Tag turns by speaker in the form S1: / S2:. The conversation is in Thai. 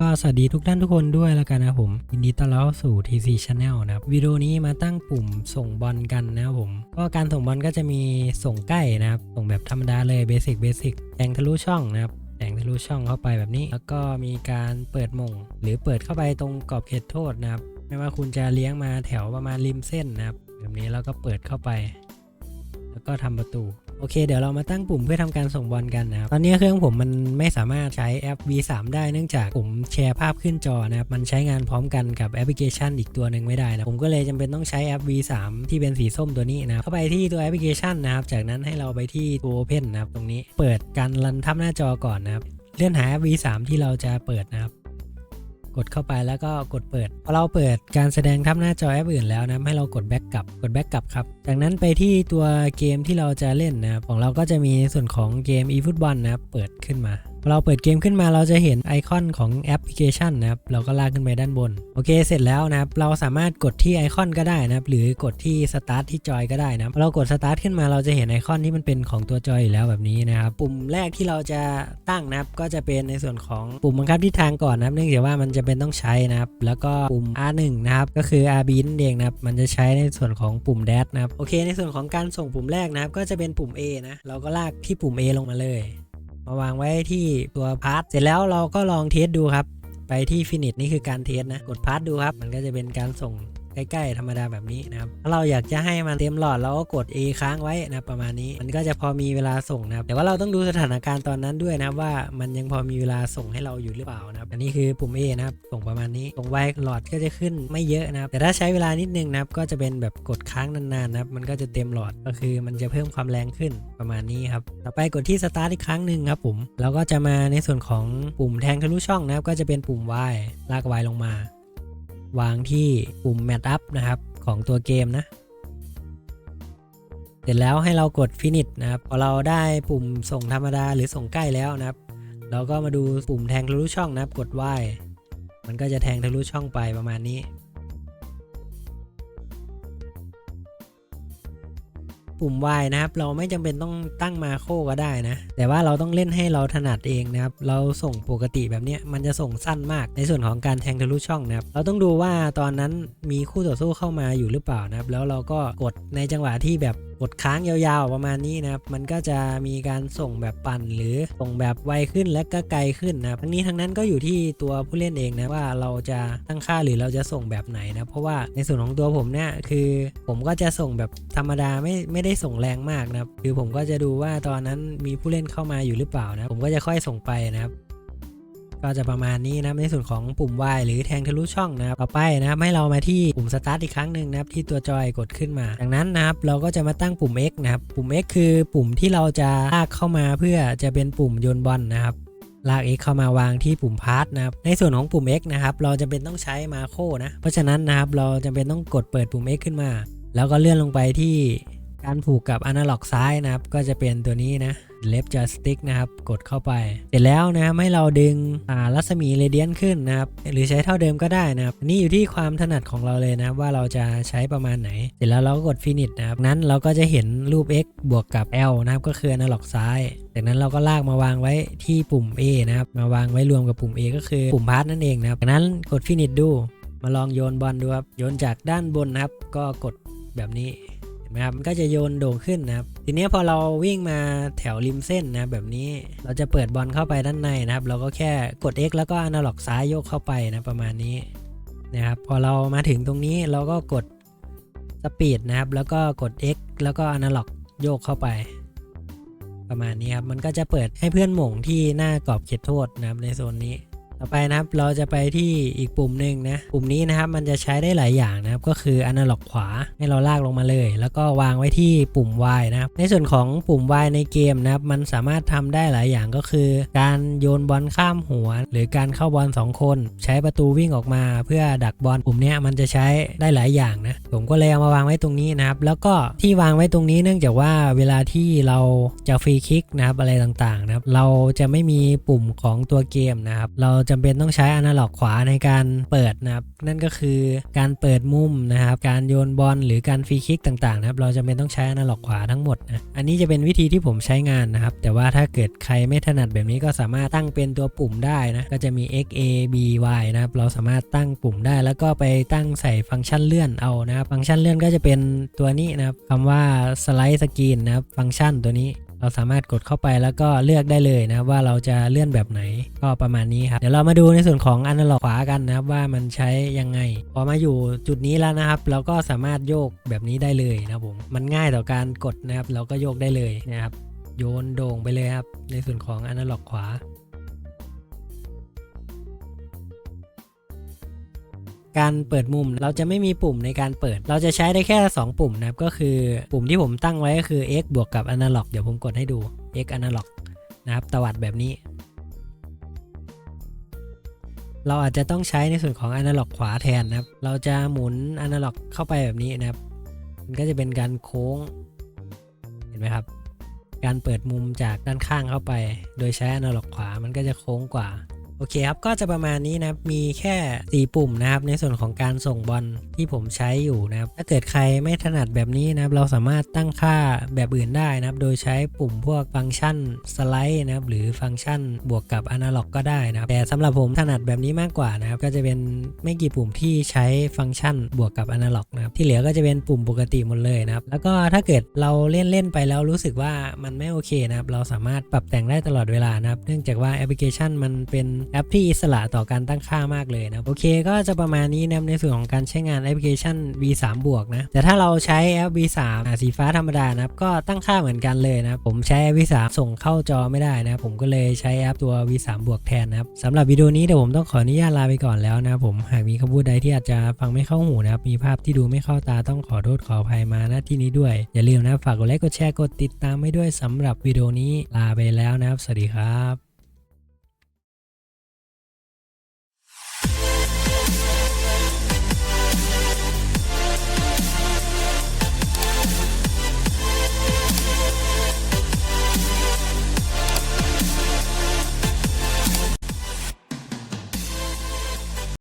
S1: ก็สวัสดีทุกท่านทุกคนด้วยแล้วกันนะผมยินดีต้อนรับสู่ TC Channel นะครับวิดีโอนี้มาตั้งปุ่มส่งบอลกันนะครับผม ก็การส่งบอลก็จะมีส่งใกล้นะครับ ส่งแบบธรรมดาเลยเบสิกเบสิกแทงทะลุช่องนะครับแทงทะลุช่องเข้าไปแบบนี้ แล้วก็มีการเปิดมง หรือเปิดเข้าไปตรงกรอบเขตโทษนะครับ ไม่ว่าคุณจะเลี้ยงมาแถวประมาณริมเส้นนะครับ แบบนี้แล้วก็เปิดเข้าไป แล้วก็ทำประตู โอเคเดี๋ยวเรามาตั้งปุ่มเพื่อทำการส่งบอลกันนะครับ ตอนนี้เครื่องผมมันไม่สามารถใช้แอป V3 ได้เนื่องจากผมแชร์ภาพขึ้นจอนะครับ มันใช้งานพร้อมกันกับแอปพลิเคชันอีกตัวหนึ่งไม่ได้นะ ผมก็เลยจำเป็นต้องใช้แอป V3 ที่เป็นสีส้มตัวนี้นะเข้าไปที่ตัวแอปพลิเคชันนะครับ จากนั้นให้เราไปที่ตัว Open นะครับ ตรงนี้ เปิดการรันทับหน้าจอก่อนนะครับ เลื่อนหาแอป V3 ที่เราจะเปิดนะครับ กดเข้าไปแล้วก็กดเปิดพอเราเปิดการแสดงทับหน้าจอแอปอื่นแล้วนะให้เรากดแบ็กกลับกดแบ็กกลับครับจากนั้นไปที่ตัวเกมที่เราจะเล่นนะครับของเราก็จะมีส่วนของเกม eFootball นะครับเปิดขึ้นมา เราเปิดเกมขึ้นมาเราจะเห็นไอคอนของแอปพลิเคชันนะครับ เราก็ลากขึ้นไปด้านบน โอเค เสร็จแล้วนะครับ เราสามารถกดที่ไอคอนก็ได้นะครับ หรือกดที่สตาร์ทที่จอยก็ได้นะครับเรากดสตาร์ทขึ้นมาเราจะเห็นไอคอนที่มันเป็นของตัวจอยอยู่แล้วแบบนี้นะครับ ปุ่มแรกที่เราจะตั้งนะครับ ก็จะเป็นในส่วนของปุ่มบังคับทิศทางก่อนนะครับ เนื่องจากว่ามันจะเป็นต้องใช้นะครับ แล้วก็ปุ่ม R1 นะครับ ก็คือ RB นั่นเองนะครับ มันจะใช้ในส่วนของปุ่ม dash นะครับ โอเค ในส่วนของการส่งปุ่มแรกนะครับ ก็จะเป็นปุ่ม A นะ เราก็ลากที่ปุ่ม A ลงมาเลย มาวางไว้ที่ตัวพาร์ทเสร็จแล้วเราก็ลองเทสดูครับ ไปที่ฟินิชนี่คือการเทสนะ กดพาร์ทดูครับ มันก็จะเป็นการส่ง ใกล้ๆธรรมดาแบบนี้นะครับถ้าเราอยากจะให้มันเต็มหลอดเราก็กด A ค้างไว้นะประมาณนี้ มันก็จะพอมีเวลาส่งนะครับแต่ว่าเราต้องดูสถานการณ์ตอนนั้นด้วยนะครับว่ามันยังพอมีเวลาส่งให้เราอยู่หรือเปล่านะครับอันนี้คือปุ่ม A นะครับส่งประมาณนี้ส่งไวหลอดก็จะขึ้นไม่เยอะนะครับแต่ถ้าใช้เวลานิดนึงนะครับก็จะเป็นแบบกดค้างนานๆนะครับมันก็จะเต็มหลอดก็คือมันจะเพิ่มความแรงขึ้นประมาณนี้ครับต่อไปกดที่สตาร์ทอีกครั้งหนึ่งครับผมแล้วก็จะมาในส่วนของปุ่มแทงทะลุช่องนะครับก็จะเป็นปุ่ม Y ลาก Y ลงมา วางที่ปุ่ม Match Up นะครับ ของตัวเกมนะ เสร็จแล้วให้เรากด Finish นะครับ พอเราได้ปุ่มส่งธรรมดาหรือส่งใกล้แล้วนะครับ เราก็มาดูปุ่มแทงทะลุช่องนะครับ กด Y มันก็จะแทงทะลุช่องไปประมาณนี้ ปุ่ม Y นะครับ เราไม่จำเป็นต้องตั้งมาโคก็ได้นะ แต่ว่าเราต้องเล่นให้เราถนัดเองนะครับ เราส่งปกติแบบนี้มันจะส่งสั้นมากในส่วนของการแทงทะลุช่องนะครับ เราต้องดูว่าตอนนั้นมีคู่ต่อสู้เข้ามาอยู่หรือเปล่านะครับ แล้วเราก็กดในจังหวะที่แบบกดค้างยาวๆประมาณนี้นะครับ มันก็จะมีการส่งแบบปั่นหรือส่งแบบไวขึ้นและก็ไกลขึ้นนะครับ ทั้งนี้ทั้งนั้นก็อยู่ที่ตัวผู้เล่นเองนะว่าเราจะตั้งค่าหรือเราจะส่งแบบไหนนะ เพราะว่าในส่วนของตัวผมเนี่ยคือผมก็จะส่งแบบธรรมดาไม่ไม่ได้ส่งแรงมากนะครับ คือผมก็จะดูว่าตอนนั้นมีผู้เล่นเข้ามาอยู่หรือเปล่านะ ผมก็จะค่อยส่งไปนะครับ ก็จะประมาณนี้นะในส่วนของปุ่ม Y หรือแทงทะลุช่องนะครับต่อไปนะครับให้เรามาที่ปุ่มสตาร์ทอีกครั้งหนึ่งนะครับที่ตัวจอยกดขึ้นมาจากนั้นนะครับเราก็จะมาตั้งปุ่ม X นะครับ ปุ่ม X คือปุ่มที่เราจะลากเข้ามาเพื่อจะเป็นปุ่มโยนบอลนะครับลาก X เข้ามาวางที่ปุ่มพาร์ทนะครับ ในส่วนของปุ่ม X นะครับ เราจะเป็นต้องใช้มาโคนะ เพราะฉะนั้นนะครับ เราจะเป็นต้องกดเปิดปุ่ม X ขึ้นมา แล้วก็เลื่อนลงไปที่ การผูกกับอนาล็อกซ้ายนะครับ ก็จะเป็นตัวนี้นะ left joystick นะครับ กดเข้าไป เสร็จแล้วนะครับให้เราดึงรัศมีเรเดียนขึ้นนะครับ หรือใช้เท่าเดิมก็ได้นะครับ นี่อยู่ที่ความถนัดของเราเลยนะว่าเราจะใช้ประมาณไหน เสร็จแล้วเราก็กด finish นะครับนั้นเราก็จะเห็นรูป x บวกกับ l นะครับ ก็คืออนาล็อกซ้ายจากนั้นเราก็ลากมาวางไว้ที่ปุ่ม A นะครับ มาวางไว้รวมกับปุ่ม A ก็คือปุ่มพาร์ทนั่นเองนะครับจากนั้นกด finish ดู มาลองโยนบอลดูครับ โยนจากด้านบนนะครับ ก็กดแบบนี้ นไหมครับมันก็จะโยนโด่งขึ้นนะครับ ทีนี้พอเราวิ่งมาแถวริมเส้นนะแบบนี้เราจะเปิดบอลเข้าไปด้านในนะครับ เราก็แค่กด X แล้วก็อนาล็อกซ้ายโยกเข้าไปนะประมาณนี้นะครับพอเรามาถึงตรงนี้เราก็กดสปีดนะครับ แล้วก็กด X แล้วก็อนาล็อกโยกเข้าไป ประมาณนี้ครับมันก็จะเปิดให้เพื่อนหม่งที่หน้ากรอบเขตโทษนะครับในโซนนี้ ต่อไปนะครับเราจะไปที่อีกปุ่มหนึ่งนะปุ่มนี้นะครับมันจะใช้ได้หลายอย่างนะครับก็คืออนาล็อกขวาให้เราลากลงมาเลย แล้วก็วางไว้ที่ปุ่ม Y นะครับในส่วนของปุ่ม Y ในเกมนะครับมันสามารถทำได้หลายอย่างก็คือ การโยนบอลข้ามหัว หรือการเข้าบอล2 คน ใช้ประตูวิ่งออกมา เพื่อดักบอลปุ่มนี้มันจะใช้ได้หลายอย่างนะผมก็เลยเอามาวางไว้ตรงนี้นะครับแล้วก็ที่วางไว้ตรงนี้เนื่องจากว่าเวลาที่เราจะฟรีคิกนะครับอะไรต่างๆนะครับเราจะไม่มีปุ่มของตัวเกมนะครับเราจำเป็นต้องใช้อนาล็อกขวาในการเปิดนะครับ นั่นก็คือการเปิดมุมนะครับ การโยนบอลหรือการฟรีคิกต่างๆนะครับเราจำเป็นต้องใช้อนาล็อกขวาทั้งหมดนะอันนี้จะเป็นวิธีที่ผมใช้งานนะครับ แต่ว่าถ้าเกิดใครไม่ถนัดแบบนี้ก็สามารถตั้งเป็นตัวปุ่มได้นะก็จะมี x a b y นะครับเราสามารถตั้งปุ่มได้แล้วก็ไปตั้งใส่ฟังก์ชันเลื่อนเอานะครับ ฟังก์ชันเลื่อนก็จะเป็นตัวนี้นะครับคำว่าสไลด์สกรีนนะครับฟังก์ชันตัวนี้ เราสามารถกดเข้าไปแล้วก็เลือกได้เลยนะครับว่าเราจะเลื่อนแบบไหนก็ประมาณนี้ครับเดี๋ยวเรามาดูในส่วนของอนาล็อกขวากันนะครับว่ามันใช้ยังไง พอมาอยู่จุดนี้แล้วนะครับ เราก็สามารถโยกแบบนี้ได้เลยนะครับผมมันง่ายต่อการกดนะครับ เราก็โยกได้เลยนะครับโยนโด่งไปเลยครับในส่วนของอนาล็อกขวา การเปิดมุมเราจะไม่มีปุ่มในการเปิด เราจะใช้ได้แค่ 2 ปุ่มนะครับ ก็คือปุ่มที่ผมตั้งไว้ก็คือ x บวกกับ analog เดี๋ยวผมกดให้ดู x analog นะครับตวัดแบบนี้ เราอาจจะต้องใช้ในส่วนของ analog ขวาแทนนะครับ เราจะหมุน analog เข้าไปแบบนี้นะครับ มันก็จะเป็นการโค้ง เห็นไหมครับ การเปิดมุมจากด้านข้างเข้าไป โดยใช้ analog ขวา มันก็จะโค้งกว่า โอเคครับ ก็จะประมาณนี้นะครับ มีแค่ 4 ปุ่มนะครับ ในส่วนของการส่งบอลที่ผมใช้อยู่นะครับ ถ้าเกิดใครไม่ถนัดแบบนี้นะครับ เราสามารถตั้งค่าแบบอื่นได้นะครับ โดยใช้ปุ่มพวกฟังก์ชันสไลด์นะครับ หรือฟังก์ชันบวกกับอนาล็อกก็ได้นะครับ แต่สำหรับผมถนัดแบบนี้มากกว่านะครับ ก็จะเป็นไม่กี่ปุ่มที่ใช้ฟังก์ชันบวกกับอนาล็อกนะครับ ที่เหลือก็จะเป็นปุ่มปกติหมดเลยนะครับ แล้วก็ถ้าเกิดเราเล่นเล่นไปแล้วรู้สึกว่ามันไม่โอเคนะครับ เราสามารถปรับแต่งได้ตลอดเวลานะครับ เนื่องจากว่าแอปพลิเคชันมันเป็นแอปที่อิสระต่อการตั้งค่ามากเลยนะโอเค ก็จะประมาณนี้นะในส่วนของการใช้งานแอปพลิเคชัน V3 บวกนะแต่ถ้าเราใช้แอป V3 สีฟ้าธรรมดานะครับก็ตั้งค่าเหมือนกันเลยนะผมใช้แอป V3 ส่งเข้าจอไม่ได้นะผมก็เลยใช้แอปตัว V3 บวกแทนนะครับสำหรับวิดีโอนี้เดี๋ยวผมต้องขออนุญาตลาไปก่อนแล้วนะผมหากมีคำพูดใดที่อาจจะฟังไม่เข้าหูนะครับมีภาพที่ดูไม่เข้าตาต้องขอโทษขออภัยมาณที่นี้ด้วย อย่าลืมนะฝากกดไลค์กดแชร์กดติดตามให้ด้วยสำหรับวิดีโอนี้ลาไปแล้วนะครับ สวัสดีครับ